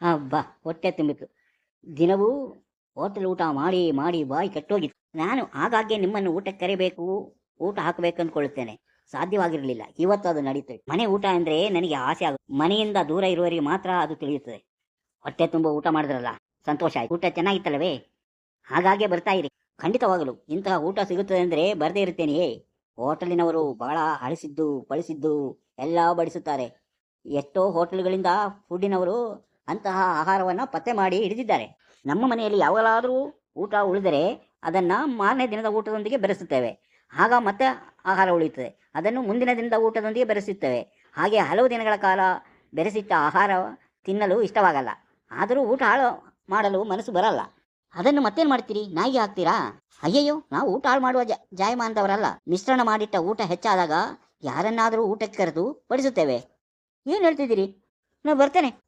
ಹಬ್ಬ, ಹೊಟ್ಟೆ ತುಂಬಿತು ದಿನವೂ ಹೋಟೆಲ್ ಊಟ ಮಾಡಿ ಮಾಡಿ ಬಾಯಿ ಕೆಟ್ಟೋಗಿತ್ತು. ನಾನು ಆಗಾಗ್ಗೆ ನಿಮ್ಮನ್ನು ಊಟಕ್ಕೆ ಕರಿಬೇಕು, ಊಟ ಹಾಕಬೇಕು ಅಂದ್ಕೊಳ್ಳುತ್ತೇನೆ. ಸಾಧ್ಯವಾಗಿರಲಿಲ್ಲ. ಇವತ್ತು ಅದು ನಡೀತದೆ ಮನೆ ಊಟ ಅಂದರೆ ನನಗೆ ಆಸೆ ಆಗುತ್ತೆ. ಮನೆಯಿಂದ ದೂರ ಇರುವವರಿಗೆ ಮಾತ್ರ ಅದು ತಿಳಿಯುತ್ತದೆ. ಹೊಟ್ಟೆ ತುಂಬ ಊಟ ಮಾಡಿದ್ರಲ್ಲ, ಸಂತೋಷ ಆಯ್ತು. ಊಟ ಚೆನ್ನಾಗಿತ್ತಲ್ಲವೇ? ಹಾಗಾಗೆ ಬರ್ತಾ ಇರಿ. ಖಂಡಿತವಾಗಲು ಇಂತಹ ಊಟ ಸಿಗುತ್ತದೆ ಅಂದರೆ ಬರದೇ ಇರುತ್ತೇನೆಯೇ? ಹೋಟೆಲಿನವರು ಬಹಳ ಅಳಿಸಿದ್ದು ಬಳಸಿದ್ದು ಎಲ್ಲ ಬಡಿಸುತ್ತಾರೆ. ಎಷ್ಟೋ ಹೋಟೆಲ್ಗಳಿಂದ ಫುಡ್ಡಿನವರು ಅಂತಹ ಆಹಾರವನ್ನು ಪತ್ತೆ ಮಾಡಿ ಹಿಡಿದಿದ್ದಾರೆ. ನಮ್ಮ ಮನೆಯಲ್ಲಿ ಯಾವಾಗಲಾದರೂ ಊಟ ಉಳಿದರೆ ಅದನ್ನು ಮಾರನೇ ದಿನದ ಊಟದೊಂದಿಗೆ ಬೆರೆಸುತ್ತೇವೆ. ಆಗ ಮತ್ತೆ ಆಹಾರ ಉಳಿಯುತ್ತದೆ. ಅದನ್ನು ಮುಂದಿನ ದಿನದ ಊಟದೊಂದಿಗೆ ಬೆರೆಸುತ್ತೇವೆ. ಹಾಗೆ ಹಲವು ದಿನಗಳ ಕಾಲ ಬೆರೆಸಿಟ್ಟ ಆಹಾರ ತಿನ್ನಲು ಇಷ್ಟವಾಗಲ್ಲ. ಆದರೂ ಊಟ ಹಾಳು ಮಾಡಲು ಮನಸ್ಸು ಬರಲ್ಲ. ಅದನ್ನು ಮತ್ತೇನು ಮಾಡ್ತೀರಿ? ನಾಯಿಗೆ ಹಾಕ್ತೀರಾ? ಅಯ್ಯಯ್ಯೋ, ನಾವು ಊಟ ಹಾಳು ಮಾಡುವ ಜಾಯಮಾನದವರಲ್ಲ. ಮಿಶ್ರಣ ಮಾಡಿಟ್ಟ ಊಟ ಹೆಚ್ಚಾದಾಗ ಯಾರನ್ನಾದರೂ ಊಟಕ್ಕೆ ಕರೆದು ಬಡಿಸುತ್ತೇವೆ. ಏನು ಹೇಳ್ತಿದ್ದೀರಿ? ನಾನು ಬರ್ತೇನೆ.